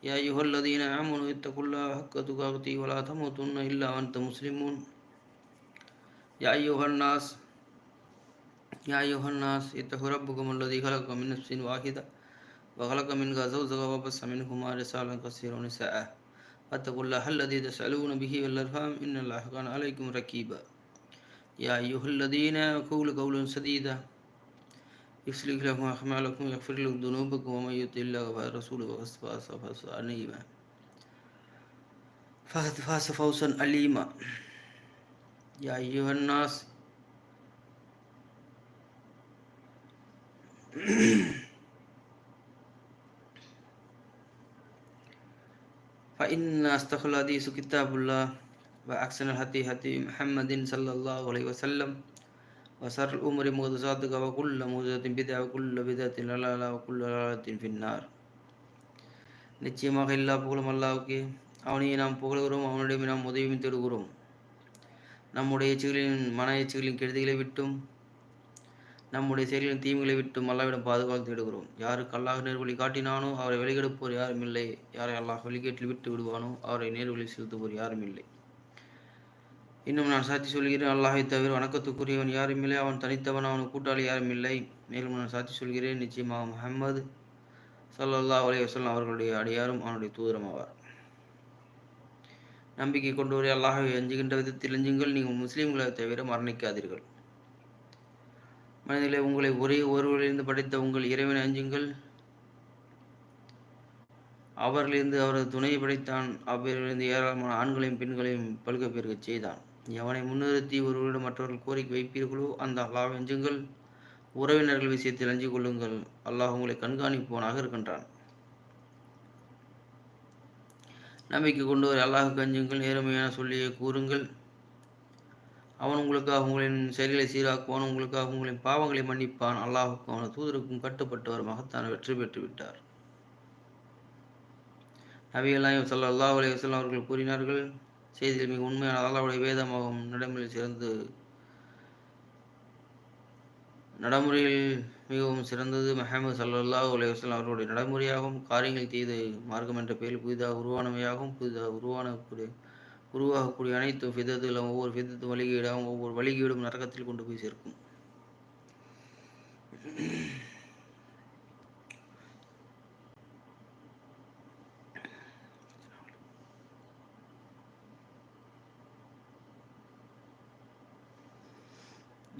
يا أيها الذين آمنوا اتقوا الله حق تقاته ولا تموتن إلا وأنتم مسلمون. يا أيها الناس يا أيها الناس اتقوا ربكم الذي خلق من نفس واحدة وخلق منها زوجها وبث منهما رسالا كثيرا ونساء. واتقوا الله الذي تسألون به والأرحام إن الله كان عليكم رقيبا يا أيها الذين قولوا قولا سديدا. يصلح لكم أعمالكم ويغفر لكم ذنوبكم ومن يطع الله ورسوله فقد فاز فوزا عظيما. فقد فاز فوزا أليما يا أيها الناس. فإن أصدق الحديث كتاب الله وأحسن الهدي هدي محمد صلى الله عليه وسلم. وشر الأمور محدثاتها وكل محدثة بدعة وكل بدعة ضلالة وكل ضلالة في النار நிச்சயமாக எல்லா புகழும் அல்லாவுக்கு அவனையே நாம் புகழுகிறோம் அவனிடம் நாம் உதவியும் தேடுகிறோம் நம்முடைய எச்சுகளின் மன எச்சுகளின் கெடுதிகளை விட்டும் நம்முடைய செயல்களின் தீமைகளை விட்டும் அல்லாவிடம் பாதுகாத்து தேடுகிறோம் யாருக்கு அல்லாஹ் நேர்வழி காட்டினானோ அவரை வெளிக்கெடுப்போர் யாரும் இல்லை யாரை அல்லாஹ் வெளிக்கேட்டில் விட்டு விடுவானோ அவரை நேர்வழி செலுத்துவோர் யாரும் இல்லை இன்னும் நான் சாட்சி சொல்கிறேன். அல்லாஹை தவிர வணக்கத்துக்குரியவன் யாரும் இல்லை அவன் தனித்தவன் அவன் கூட்டாளி யாரும் இல்லை மேலும் நான் சாட்சி சொல்கிறேன் நிச்சயமாக முஹம்மது சல்லல்லா அலி வசல்லாம் அவர்களுடைய அடியாரும் அவனுடைய தூதரம் ஆவார். நம்பிக்கை கொண்டவரை அல்லாஹை அஞ்சுகின்ற விதத்தில் அஞ்சுங்கள் நீங்கள் முஸ்லீம்களை தவிர மரணிக்காதீர்கள். மனிதர்களே உங்களை ஒரே ஒருவரிலிருந்து படைத்த உங்கள் இறைவனை அஞ்சுங்கள். அவரிலிருந்து அவரது துணையை படைத்தான். அவரிலிருந்து ஏராளமான ஆண்களையும் பெண்களையும் பல்க பெருகச் செய்தான். எவனை முன்னிறுத்தி ஒருவரிடம் மற்றவர்கள் கோரிக்கை வைப்பீர்களோ அந்த அல்லாஹ் அஞ்சுங்கள் உறவினர்கள் விஷயத்தில் அஞ்சு கொள்ளுங்கள். அல்லாஹ் உங்களை கண்காணிப்பவனாக இருக்கின்றான். நம்பிக்கை கொண்டவர் அல்லாஹுக்கு அஞ்சுங்கள். நேர்மையான சொல்லியை கூறுங்கள். அவன் உங்களுக்காக உங்களின் செயல்களை சீராக்குவான். உங்களுக்காக உங்களின் பாவங்களை மன்னிப்பான். அல்லாஹுக்கும் அவனது தூதருக்கும் கட்டுப்பட்டவர் மகத்தான வெற்றி பெற்று விட்டார். நபி அல்லாஹ் சல்லா அல்லாஹ் அலையம் அவர்கள் கூறினார்கள் செய்தியில் மிக உண்மையான அல்லாவுடைய வேதமாகும் நடைமுறையில் சிறந்து நடைமுறையில் மிகவும் சிறந்தது. மெஹமது சல்லல்லா உலகம் அவர்களுடைய நடைமுறையாகவும் காரியங்கள் செய்து மார்க்கம் என்ற பெயரில் புதிதாக உருவானவையாகவும் புதிதாக உருவானக்கூடிய உருவாகக்கூடிய அனைத்து விதத்திலும் ஒவ்வொரு விதத்து வழிகீடாகவும் ஒவ்வொரு வழிகீடும் நரகத்தில் கொண்டு போய் சேர்க்கும்.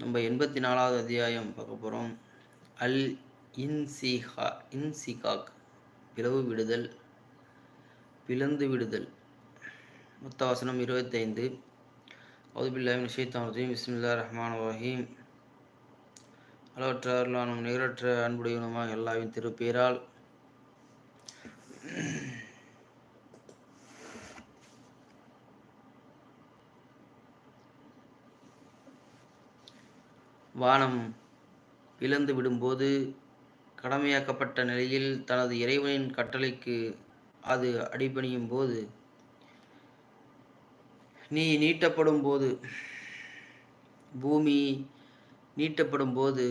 நம்ம எண்பத்தி நாலாவது அத்தியாயம் பார்க்க போகிறோம் அல் இன்சிஹா இன்சிகாக் பிளவு விடுதல் பிளந்து விடுதல். முத்தாசனம் இருபத்தைந்து. அவுதுபில்லாமின் ஷீத்தான் ரஜீம். விஸ்மில்லா ரஹ்மான் வஹீம் அளவற்ற அருளானும் நிகரற்ற அன்புடையவனுமாக எல்லாவின் திருப்பேரால் வானம் இழந்து விடும்போது கடமையாக்கப்பட்ட நிலையில் தனது இறைவனின் கட்டளைக்கு அது அடிபணியும் போது நீ நீட்டப்படும் போது பூமி நீட்டப்படும் போது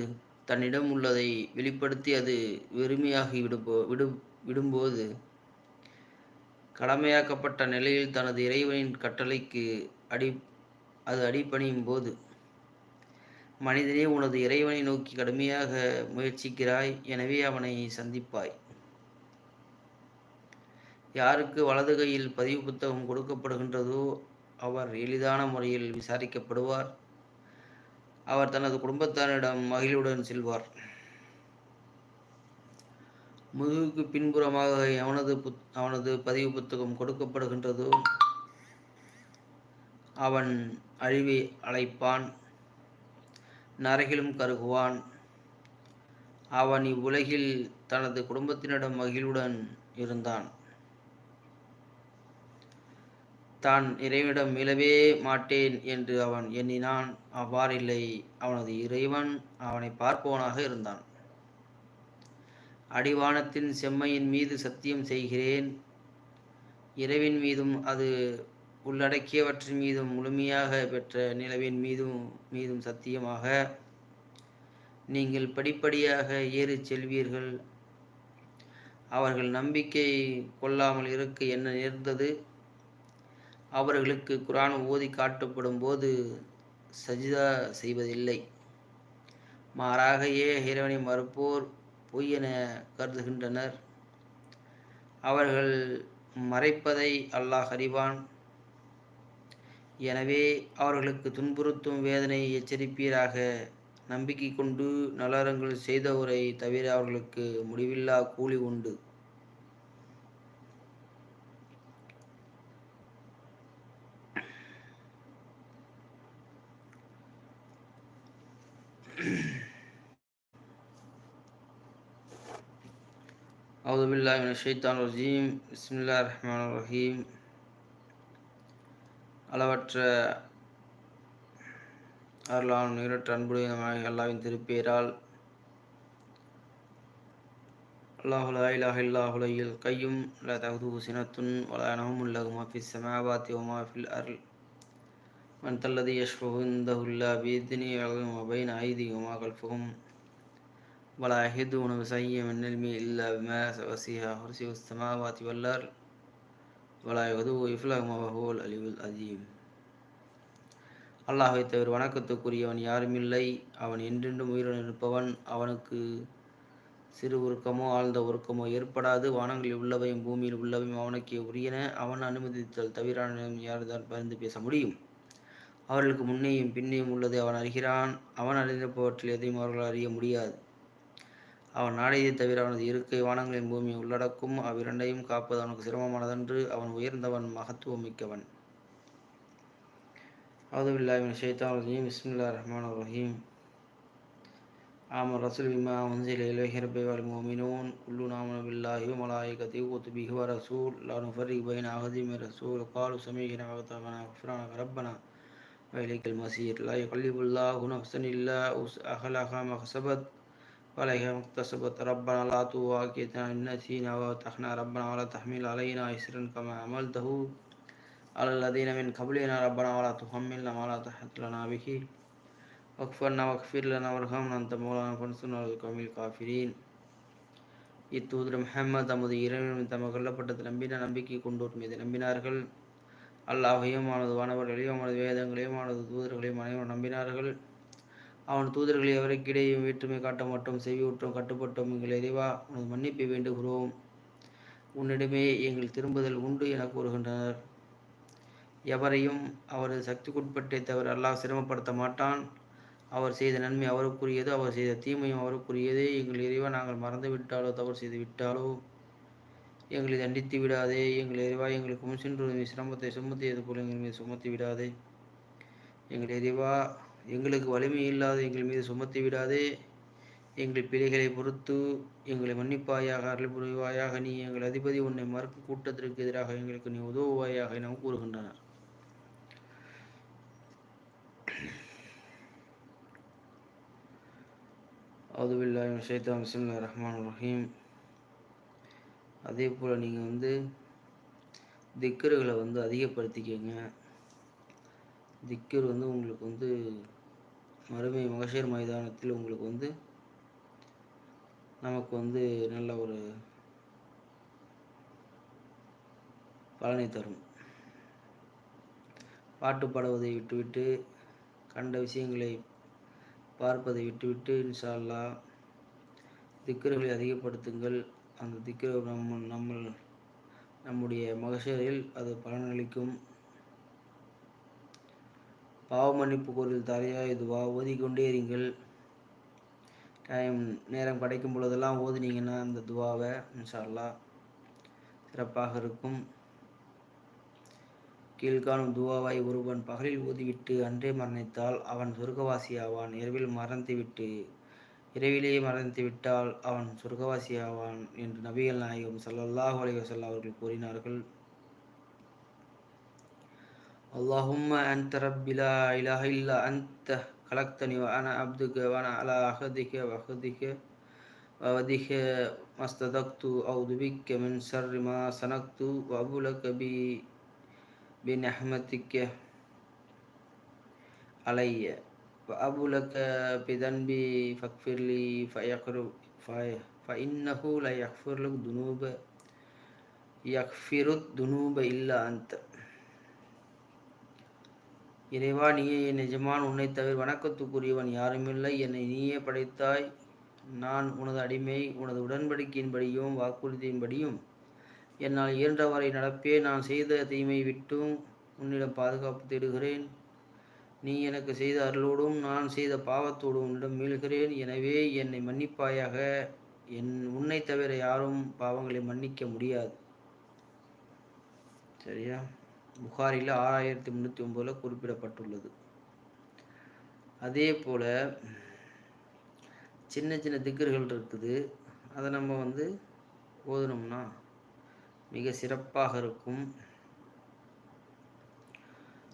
தன்னிடம் உள்ளதை வெளிப்படுத்தி அது வெறுமையாகி விடுபோ விடு விடும்போது கடமையாக்கப்பட்ட நிலையில் தனது இறைவனின் கட்டளைக்கு அடி அது அடிப்பணியும் போது மனிதனே உனது இறைவனை நோக்கி கடுமையாக முயற்சிக்கிறாய் எனவே அவனை சந்திப்பாய். யாருக்கு வலது கையில் பதிவு புத்தகம் கொடுக்கப்படுகின்றதோ அவர் எளிதான முறையில் விசாரிக்கப்படுவார். அவர் தனது குடும்பத்தாரிடம் மகிழ்வுடன் செல்வார். முதுகுக்கு பின்புறமாக அவனது புத் அவனது பதிவு புத்தகம் கொடுக்கப்படுகின்றதோ அவன் அழிவை அழைப்பான். நரகிலும் கருகுவான். அவன் இவ்வுலகில் தனது குடும்பத்தினிடம் மகிழுடன் இருந்தான். தான் இறைவனிடம் மீளவே மாட்டேன் என்று அவன் எண்ணினான். அவ்வாறில்லை. அவனது இறைவன் அவனை பார்ப்பவனாக இருந்தான். அடிவானத்தின் செம்மையின் மீது சத்தியம் செய்கிறேன். இரவின் மீதும் அது உள்ளடக்கியவற்றின் மீதும் முழுமையாக பெற்ற நிலவின் மீதும் மீதும் சத்தியமாக நீங்கள் படிப்படியாக ஏறி செல்வீர்கள். அவர்கள் நம்பிக்கை கொள்ளாமல் இருக்க என்ன நேர்ந்தது? அவர்களுக்கு குரான் ஓதி காட்டப்படும் போது சஜிதா செய்வதில்லை. மாறாக ஏ இறைவனை மறுப்போர் பொய் என கருதுகின்றனர். அவர்கள் மறைப்பதை அல்லாஹ் அறிவான். எனவே அவர்களுக்கு துன்புறுத்தும் வேதனை எச்சரிப்பீராக நம்பிக்கை கொண்டு நலரங்கள் செய்தவரை தவிர அவர்களுக்கு முடிவில்லா கூலி உண்டு أعوذ بالله من الشيطان الرجيم بسم الله الرحمن الرحيم அளவற்ற அருளான் நிகரற்ற அன்புடையமாக அல்லாவின் திருப்பேரால் அல்லாஹு லா இலாஹ இல்லாஹுலையில் கையும் ல தகுது சினத்துன் வலா நவும் லகு மாஃபி சமாவாத்தி ஒமா ஃபில் அருள் من الذي يشفع عنده إلا بإذنه يعلم ما بين أيديهم وما خلفهم ولا يحيطون بشيء من علمه إلا بما وسع كرسيه السماوات والأرض வலா எதுவோ இஃப்லாமோல் அலிவுல் அதீம் அல்லாஹை தவிர வணக்கத்துக்குரியவன் யாருமில்லை. அவன் என்றென்றும் உயிருடன் இருப்பவன். அவனுக்கு சிறு உருக்கமோ ஆழ்ந்த உருக்கமோ ஏற்படாது. வானங்களில் உள்ளவையும் பூமியில் உள்ளவையும் அவனுக்கே உரியன. அவன் அனுமதித்தல் தவிரான யார்தான் பகிர்ந்து பேச முடியும்? அவர்களுக்கு முன்னேயும் பின்னையும் உள்ளது அவன் அறிகிறான். அவன் அறிந்தப்பவற்றில் எதையும் அவர்கள் அறிய முடியாது. அவன் நாடையை தவிர அவனது இருக்கை வானங்களின் பூமி உள்ளடக்கும் அவ்விரண்டையும் காப்பது அவனுக்கு சிரமமானதன்று அவன் உயர்ந்தவன் மகத்துவமிக்கவன். அவுதுபில்லாஹின் ஷைத்தான் ரஹீம் இஸ்மில்லா ரஹ்மான் ரஹீம். ஆம் ரசூல் பிமா உன்சில் இலஹிரபை வல் மோமினோன். குல்லு நாமன பில்லாஹி மலாயிகத்தி குத்துபிஹி வ ரசூல். லா நுஃபரிக் பைன் அகதிமி ரசூல். காலு சமீகின அகத்தவனா குஃப்ரான ரப்பனா வைலிக்கல் மசீர் லா யுகல்லிபுல்லாஹு நஃப்சன் இல்லா உஸ் அஹலஹா மஹசபத் نفسا إلا وسعها ما كسبت وعليها ما اكتسبت ربنا لا تواكلنا إن نسينا وأطعنا ربنا ولا تحمل علينا إسرا كما عملته على الذين من قبلنا ربنا ولا تحملنا ما لا طاقة لنا به واغفرنا واغفر لنا وارحمنا أنت مولانا فانصرنا على القوم الكافرين இத்தூதர் முஹம்மது தமது இறைவனும் தமக்கு கொல்லப்பட்டது நம்பின நம்பிக்கை கொண்டோர் மீது நம்பினார்கள் அல்லாஹையும் அவனது வானவர்களையும் அவனது வேதங்களையும் அவனது தூதர்களையும் அனைவரும் நம்பினார்கள் அவன் தூதர்களை எவருக்கிடையும் வேற்றுமை காட்ட மாட்டோம் செவியுற்றோம் கட்டுப்பட்டோம். எங்கள் இறைவா உனது மன்னிப்பை வேண்டுகிறோம். உன்னிடமே எங்கள் திரும்புதல் உண்டு என கூறுகின்றனர். எவரையும் அவரது சக்திக்குட்பட்டே தவிர அல்லாஹ் சிரமப்படுத்த மாட்டான். அவர் செய்த நன்மை அவருக்குரியது அவர் செய்த தீமையும் அவருக்குரியதே. எங்கள் இறைவா நாங்கள் மறந்து விட்டாலோ தவறு செய்து விட்டாலோ எங்களை தண்டித்து விடாதே. எங்கள் இறைவா எங்களுக்கு முன் சென்று சிரமத்தை சுமத்தியது போல எங்கள் மீது சுமத்தி விடாதே. எங்கள் இறைவா எங்களுக்கு வலிமை இல்லாத எங்கள் மீது சுமத்தி விடாதே. எங்கள் பிழைகளை பொறுத்து எங்களை மன்னிப்பாயாக அருள் புரிவாயாக நீ எங்கள் அதிபதி உன்னை மறுக்கும் கூட்டத்திற்கு எதிராக எங்களுக்கு நீ உதவுவாயாக என கூறுகின்றனர். அவுதுபில்லாஹி ஷைத்தான் பிஸ்மில்லா ரஹ்மான் ரஹீம். அதே போல் நீங்கள் வந்து திக்கர்களை வந்து அதிகப்படுத்திக்கங்க. திக்கர் வந்து உங்களுக்கு வந்து மறுமை மகஷர் மைதானத்தில் உங்களுக்கு வந்து நமக்கு வந்து நல்ல ஒரு பலனை தரும். பாட்டு பாடுவதை விட்டுவிட்டு கண்ட விஷயங்களை பார்ப்பதை விட்டுவிட்டு இன்ஷால்லா திக்கர்களை அதிகப்படுத்துங்கள். அந்த திக்கர் நம்ம நம்ம நம்முடைய மகசரில் அது பலனளிக்கும். பாவ மன்னிப்பு கோரில் தரையா இதுவா? ஓதிக்கொண்டே இருங்கள். டைம் நேரம் கிடைக்கும் பொழுதெல்லாம் ஓதுனீங்கன்னா அந்த துவாவை இன்ஷால்லா சிறப்பாக இருக்கும். கீழ்காணும் துவாவாய் ஒருவன் பகலில் ஊதிவிட்டு அன்றே மரணித்தால் அவன் சொர்க்கவாசி ஆவான் இரவில் மறந்துவிட்டு இரவிலேயே மறந்து விட்டால் அவன் சொர்க்கவாசி ஆவான் என்று நபிகள் நாயகம் சல்லல்லாஹ் அலைவசல்லா அவர்கள் கூறினார்கள். اللهم أنت ربي لا إله إلا أنت خلقتني وأنا عبدك وأنا على عهدك وعهدك وودك ما استدقت أعوذ بك من شر ما صنعت وأبو لك بنعمتك علي وأبو لك بذنبي فاغفر لي فيغفر فإنه لا يغفر لك ذنوب يغفر الذنوب إلا أنت. இறைவா நீயே என் எஜமான் உன்னை தவிர வணக்கத்துக்குரியவன் யாருமில்லை. என்னை நீயே படைத்தாய். நான் உனது அடிமை உனது உடன்படிக்கையின்படியும் வாக்குறுதியின்படியும். என்னால் இயன்றவரை நடப்பே நான் செய்த தீமை விட்டும் உன்னிடம் பாதுகாப்பு தேடுகிறேன். நீ எனக்கு செய்த அருளோடும் நான் செய்த பாவத்தோடும் உன்னிடம் மீள்கிறேன். எனவே என்னை மன்னிப்பாயாக. என் உன்னை தவிர யாரும் பாவங்களை மன்னிக்க முடியாது. சரியா? புகாரில் ஆறாயிரத்தி முந்நூற்றி ஒம்போதில் குறிப்பிடப்பட்டுள்ளது. அதே போல் சின்ன சின்ன திக்கர்கள் இருக்குது. அதை நம்ம வந்து ஓதணும்னா மிக சிறப்பாக இருக்கும்.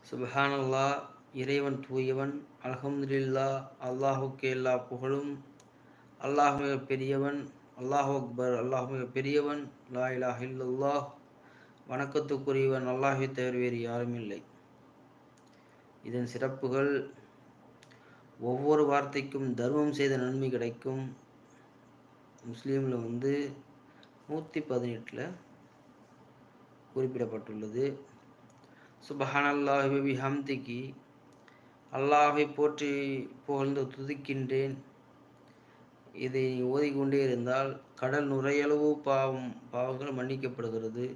சுபஹானல்லா இறைவன் தூயவன் அலகம்துல்லா அல்லாஹுக்கு எல்லா புகழும். அல்லாஹ் மிக பெரியவன் அல்லாஹ் அக்பர் அல்லாஹ் மிக பெரியவன் லா இலாஹ் இல்லல்லாஹ். வணக்கத்துக்குரியவன் அல்லாஹை தவிர வேறு யாரும் இல்லை இதன் சிறப்புகள் ஒவ்வொரு வார்த்தைக்கும் தர்மம் செய்த நன்மை கிடைக்கும். முஸ்லீமில் வந்து நூற்றி பதினெட்டில் குறிப்பிடப்பட்டுள்ளது. சுபஹான் அல்லாஹி ஹம்திக்கு அல்லாஹை போற்றி புகழ்ந்து துதிக்கின்றேன். இதை ஓதிக்கொண்டே இருந்தால் கடல் நுரையளவு பாவம் பாவங்கள் மன்னிக்கப்படுகிறது.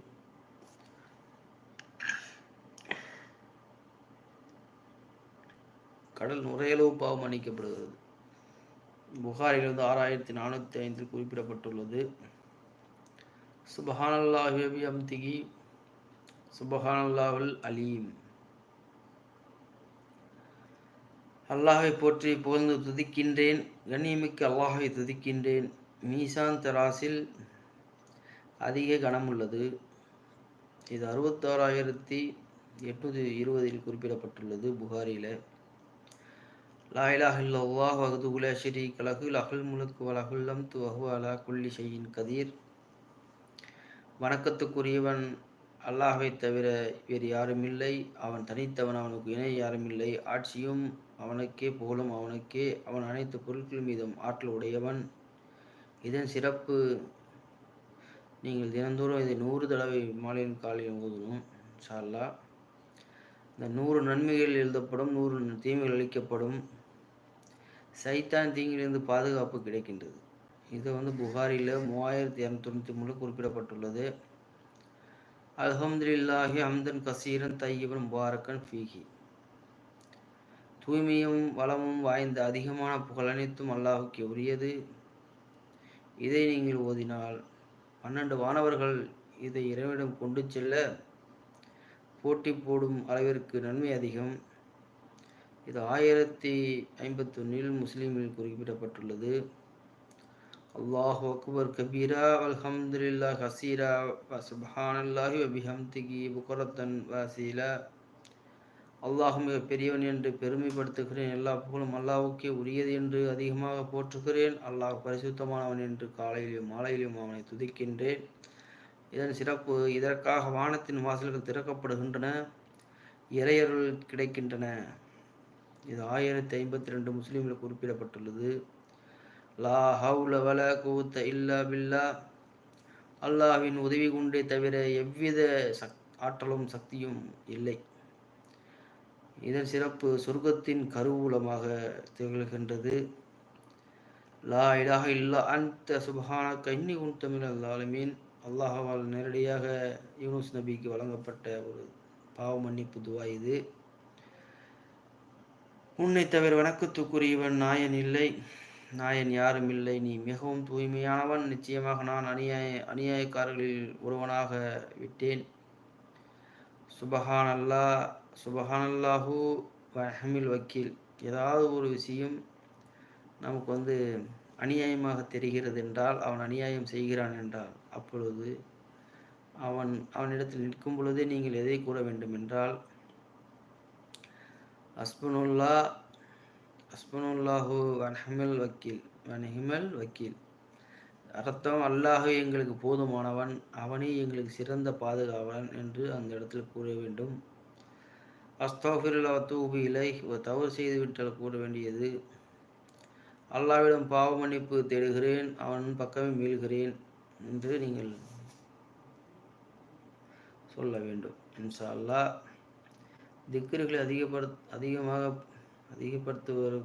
கடல் நுரையளவு பாவம் மன்னிக்கப்படுகிறது புகாரிலிருந்து ஆறாயிரத்தி நானூற்றி ஐந்தில் குறிப்பிடப்பட்டுள்ளது. சுபஹானல்லாஹி அம்திகி சுபஹானல்லாஹுல் அலீம். அல்லாஹை போற்றி புகழ்ந்து துதிக்கின்றேன். கண்ணியமிக்க அல்லாஹை துதிக்கின்றேன். மீசான் தராசில் அதிக கனமுள்ளது. இது அறுபத்தாறாயிரத்தி எட்நூற்றி இருபதில் குறிப்பிடப்பட்டுள்ளது புகாரியில் லா இலாஹ இல்லல்லாஹ் வஹதுஹு லா ஷரீக லஹு லஹுல் முல்கு வ லஹுல் அலா குல்லி ஷைஇன் கதீர் வணக்கத்துக்குரியவன். அல்லாஹை தவிர வேறு யாரும் இல்லை. அவன் தனித்தவன் அவனுக்கு இணை யாரும் இல்லை. ஆட்சியும் அவனுக்கே புகழும் அவனுக்கே அவன் அனைத்து பொருட்கள் மீதும் ஆற்றல் உடையவன். இதன் சிறப்பு நீங்கள் தினந்தோறும் இதை நூறு தடவை மாலையின் காலையில் ஓதணும் சார்லா இந்த நூறு நன்மைகள் எழுதப்படும் நூறு தீமைகள் அளிக்கப்படும் சைத்தான் தீங்கிலிருந்து பாதுகாப்பு கிடைக்கின்றது. இது வந்து புகாரில் மூவாயிரத்தி இரநூத்தி மூணு குறிப்பிடப்பட்டுள்ளது. அல்ஹம்துலில்லாஹி அம்தன் கசீரன் தையீபன் முபாரக்கன் ஃபீஹி. தூய்மையும் வளமும் வாய்ந்த அதிகமான புகழ் அனைத்தும் அல்லாஹுக்கு உரியது. இதை நீங்கள் ஓதினால் பன்னெண்டு வானவர்கள் இதை இறைவனிடம் கொண்டு செல்ல போட்டி போடும் அளவிற்கு நன்மை அதிகம். இது ஆயிரத்தி ஐம்பத்தொன்னில் முஸ்லீமில் குறிப்பிடப்பட்டுள்ளது. அல்லாஹ் அக்பர் கபீரா அல்ஹம்துல்லா ஹசீரா சுபஹானல்லாஹி வபிஹம்திகி புகரத்தன் வாசீலா. அல்லாஹ் மிக பெரியவன் என்று பெருமைப்படுத்துகிறேன். எல்லா புகழும் அல்லாஹுக்கே உரியது என்று அதிகமாக போற்றுகிறேன். அல்லாஹ் பரிசுத்தமானவன் என்று காலையிலும் மாலையிலும் அவனை துதிக்கின்றேன். இதன் சிறப்பு இதற்காக வானத்தின் வாசல்கள் திறக்கப்படுகின்றன இறையருள் கிடைக்கின்றன. இது ஆயிரத்தி ஐம்பத்தி ரெண்டு முஸ்லீமில் குறிப்பிடப்பட்டுள்ளது. லா ஹவுல வல கூத்த இல்லா பில்லா. அல்லாஹ்வின் உதவி கொண்டே தவிர எவ்வித சக் ஆற்றலும் சக்தியும் இல்லை. இதன் சிறப்பு சொர்க்கத்தின் கருவூலமாக திகழ்கின்றது. லா இலாக இல்லா அந்த சுபஹான கன்னி உன்தமிழ் அல்லாலுமீன் அல்லாஹால் நேரடியாக யூனுஸ் நபிக்கு வழங்கப்பட்ட ஒரு பாவ மன்னிப்பு துவா இது. உன்னை தவிர வணக்கத்துக்குரியவன் நாயன் இல்லை. நாயன் யாரும் இல்லை. நீ மிகவும் தூய்மையானவன். நிச்சயமாக நான் அநியாய அநியாயக்காரர்களில் ஒருவனாக விட்டேன். சுபஹான் அல்லா சுபஹான் வஹமில் வக்கீல். ஏதாவது ஒரு விஷயம் நமக்கு வந்து அநியாயமாக தெரிகிறது என்றால் அவன் அநியாயம் செய்கிறான் என்றால் அப்பொழுது அவன் அவனிடத்தில் நிற்கும் பொழுதே நீங்கள் எதை கூற வேண்டும் என்றால் அஸ்பனுல்லா அஸ்பனுல்லாஹு வன்ஹமில் வக்கீல் வன்ஹிமல் வக்கீல். அர்த்தம் அல்லாஹ் எங்களுக்கு போதுமானவன் அவனே எங்களுக்கு சிறந்த பாதுகாவலன் என்று அந்த இடத்தில் கூற வேண்டும். அஸ்தோஃபிருல்லா தூபு இலை தவறு செய்துவிட்டால் கூற வேண்டியது. அல்லாவிடம் பாவ மன்னிப்பு தேடுகிறேன் அவன் பக்கமே மீள்கிறேன் என்று நீங்கள் சொல்ல வேண்டும். இன்ஷா அல்லாஹ். திக்கர்களை அதிகப்படுத் அதிகமாக அதிகப்படுத்துவர்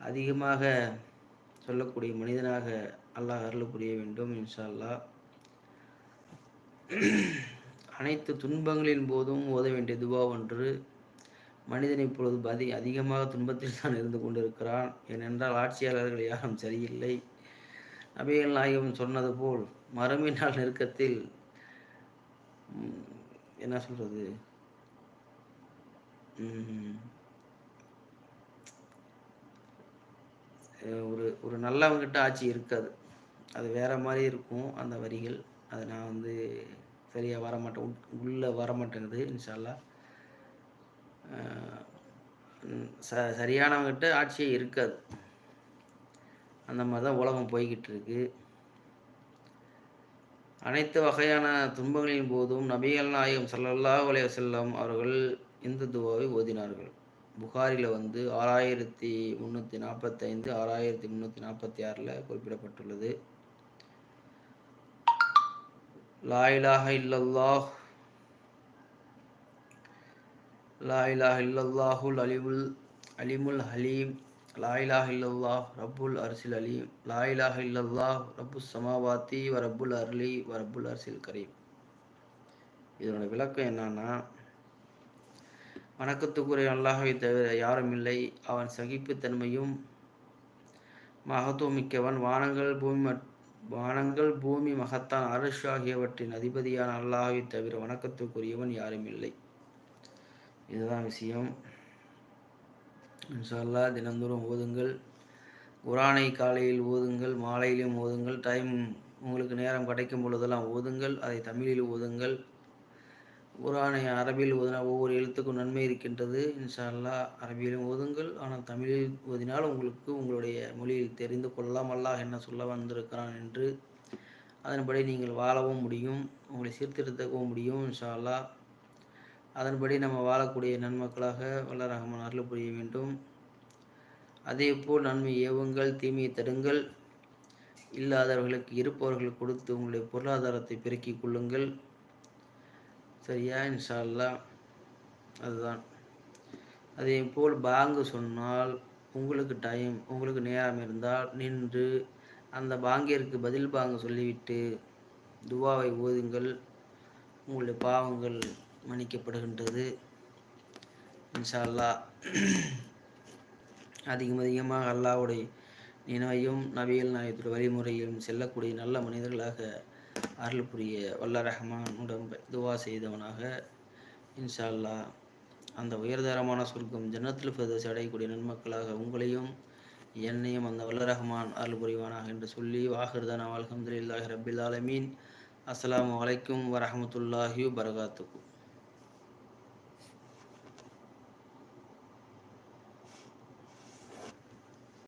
அதிகமாக சொல்லக்கூடிய மனிதனாக அல்லாஹ் அருள் புரிய வேண்டும் இன்ஷா அல்லா அனைத்து துன்பங்களின் போதும் ஓத வேண்டிய துபா ஒன்று மனிதன் இப்பொழுது பதி அதிகமாக துன்பத்தில் தான் இருந்து கொண்டிருக்கிறான். ஏனென்றால் ஆட்சியாளர்கள் யாரும் சரியில்லை. நபிகள் நாயகம் சொன்னது போல் மறுமையினால் நெருக்கத்தில் என்ன சொல்கிறது ஒரு ஒரு நல்லவங்கிட்ட ஆட்சி இருக்காது. அது வேற மாதிரி இருக்கும் அந்த வரிகள். அதை நான் வந்து சரியாக வர மாட்டேன் உள்ளே வர மாட்டேங்குது இன்ஷால்லா ச சரியானவங்கிட்ட ஆட்சியே இருக்காது. அந்த மாதிரி தான் உலகம் போய்கிட்டு இருக்கு அனைத்து வகையான துன்பங்களின் போதும் நபிகள் நாயகம் சல்லல்லா உலக செல்லம் அவர்கள் இந்த துவாவை ஓதினார்கள். புகாரில் வந்து ஆறாயிரத்தி முந்நூற்றி நாற்பத்தைந்து ஆறாயிரத்தி முந்நூற்றி நாற்பத்தி ஆறில் குறிப்பிடப்பட்டுள்ளது லாயிலாக இல்லல்லாஹ். லாயிலாக இல்லல்லாஹுல் அலிமுல் அலிமுல் ஹலீம். லாயிலாக இல்லல்லாஹ் ரப்புல் அர்சில் அலீம். லாயிலாக இல்லல்லாஹ் ரப்பு சமாவாத்தி வரப்புல் அர்லி வரப்புல் ரப்புல் கரீம். இதனோட விளக்கம் என்னன்னா வணக்கத்துக்குரிய அல்லாஹை தவிர யாரும் இல்லை. அவன் சகிப்புத்தன்மையும் மகத்துவமிக்கவன். வானங்கள் பூமி வானங்கள் பூமி மகத்தான். அரசு ஆகியவற்றின் அதிபதியான அல்லாஹை தவிர வணக்கத்துக்குரியவன் யாரும் இல்லை. இதுதான் விஷயம். இன்ஷால்லா தினந்தோறும் ஓதுங்கள். குரானை காலையில் ஓதுங்கள் மாலையிலும் ஓதுங்கள். டைம் உங்களுக்கு நேரம் கிடைக்கும் பொழுதெல்லாம் ஓதுங்கள். அதை தமிழில் ஓதுங்கள். குரானை அரபியில் ஓதினா ஒவ்வொரு எழுத்துக்கும் நன்மை இருக்கின்றது. இன்ஷா அல்லா அரபியிலும் ஓதுங்கள். ஆனால் தமிழில் ஓதினால் உங்களுக்கு உங்களுடைய மொழியில் தெரிந்து கொள்ளலாம். அல்லாஹ் என்ன சொல்ல வந்திருக்கிறான் என்று அதன்படி நீங்கள் வாழவும் முடியும். உங்களை சீர்திருத்தவும் முடியும் இன்ஷா அல்லா அதன்படி நம்ம வாழக்கூடிய நன்மக்களாக வல்ல ரஹமான் அருள் புரிய வேண்டும். அதே போல் நன்மை ஏவுங்கள் தீமையை தடுங்கள். இல்லாதவர்களுக்கு இருப்பவர்கள் கொடுத்து உங்களுடைய பொருளாதாரத்தை பெருக்கிக் கொள்ளுங்கள். சரியா இன்ஷால்லா அதுதான். அதே போல் பாங்கு சொன்னால் உங்களுக்கு டைம் உங்களுக்கு நேரம் இருந்தால் நின்று அந்த பாங்கிற்கு பதில் பாங்கு சொல்லிவிட்டு துவாவை ஓதுங்கள். உங்களுடைய பாவங்கள் மன்னிக்கப்படுகின்றது. இன்ஷால்லா அதிகம் அதிகமாக அல்லாவுடைய நினைவையும் நவியல் நாயத்துடைய வழிமுறையிலும் செல்லக்கூடிய நல்ல மனிதர்களாக அருள் புரிய வல்ல ரஹ்மானுடன் துவா செய்தவனாக இன்ஷா அல்லா அந்த உயர்தரமான சொர்க்கம் ஜன்னத்தில் பிரதேச அடையக்கூடிய நன்மக்களாக உங்களையும் என்னையும் அந்த வல்ல ரஹ்மான் அருள் புரிவானாக என்று சொல்லி வாஹிர்தானா அலமதுல்லாஹி ரபில் ஆலமீன். அஸ்லாம் வலைக்கும் வரமத்துல்லாஹி வரகாத்துக்கும்